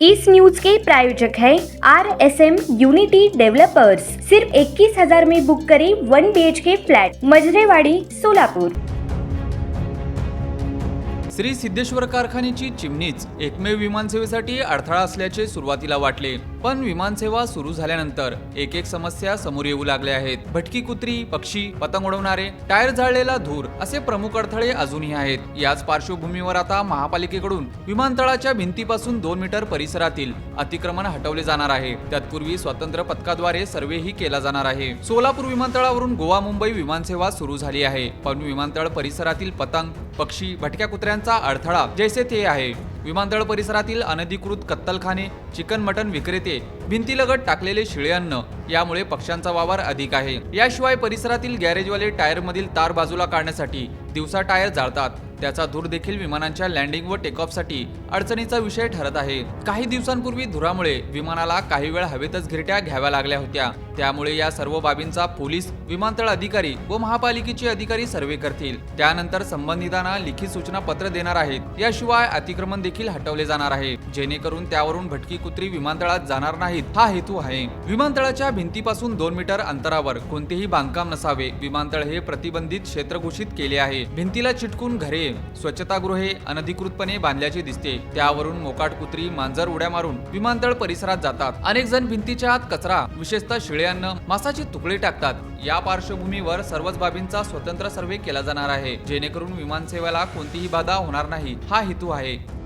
इस news के प्रायोजक है R S M unity developers सिर्फ इक्कीस हजार में बुक करें one B H K flat Majrewadi Solapur. Shri Siddheshwar कारखान्याची चिमणीच एकमेव विमानसेवेसाठी अडथळा असल्याचे सुरुवातीला वाटले. पण विमानसेवा सुरू झाल्यानंतर एक एक समस्या समोर येऊ लागल्या आहेत. भटकी कुत्री पक्षी पतंग उडवणारे टायर जाळलेला धूर असे प्रमुख अडथळे अजूनही आहेत. याच पार्श्वभूमीवर आता महापालिकेकडून विमानतळाच्या भिंतीपासून दोन मीटर परिसरातील अतिक्रमण हटवले जाणार आहे. तत्पूर्वी स्वतंत्र पथकाद्वारे सर्वेही केला जाणार आहे. सोलापूर विमानतळावरून गोवा मुंबई विमानसेवा सुरू झाली आहे. पण विमानतळ परिसरातील पतंग पक्षी भटक्या कुत्र्यांचा अडथळा जैसे ते आहे. विमानतळ परिसरातील अनधिकृत कत्तलखाने चिकन मटन विक्रेते भिंतीलगत टाकलेले शिळे अन्न यामुळे पक्ष्यांचा वावर अधिक आहे. याशिवाय परिसरातील गॅरेजवाले टायरमधील तार बाजूला काढण्यासाठी दिवसा टायर जाळतात. त्याचा धूर देखील विमानांच्या लँडिंग व टेकऑफसाठी अडचणीचा विषय ठरत आहे. काही दिवसांपूर्वी धुरामुळे विमानाला काही वेळ हवेतच घिरट्या घ्याव्या लागल्या होत्या. त्यामुळे या सर्व बाबींचा पोलीस विमानतळ अधिकारी व महापालिकेचे अधिकारी सर्वे करतील. त्यानंतर संबंधितांना लिखित सूचना पत्र देणार आहेत. याशिवाय अतिक्रमण देखील हटवले जाणार आहे. जेणेकरून त्यावरून भटकी कुत्री विमानतळात जाणार नाहीत. हा हेतू आहे. विमानतळाच्या भिंतीपासून दोन मीटर अंतरावर कोणतेही बांधकाम नसावे. विमानतळ हे प्रतिबंधित क्षेत्र घोषित केले आहे. भिंतीला चिटकून घरे स्वच्छतागृहे अनधिकृतपणे बांधल्याचे दिसते. त्यावरून मोकाट कुत्री मांजर उड्या मारून विमानतळ परिसरात जातात. अनेक जण भिंतीच्या आत कचरा विशेषतः शिळे अन्न मासाचे तुकडे टाकतात. या पार्श्वभूमीवर सर्वच बाबींचा स्वतंत्र सर्वे केला जाणार आहे. जेणेकरून विमानसेवेला कोणतीही बाधा होणार नाही. हा हेतू आहे.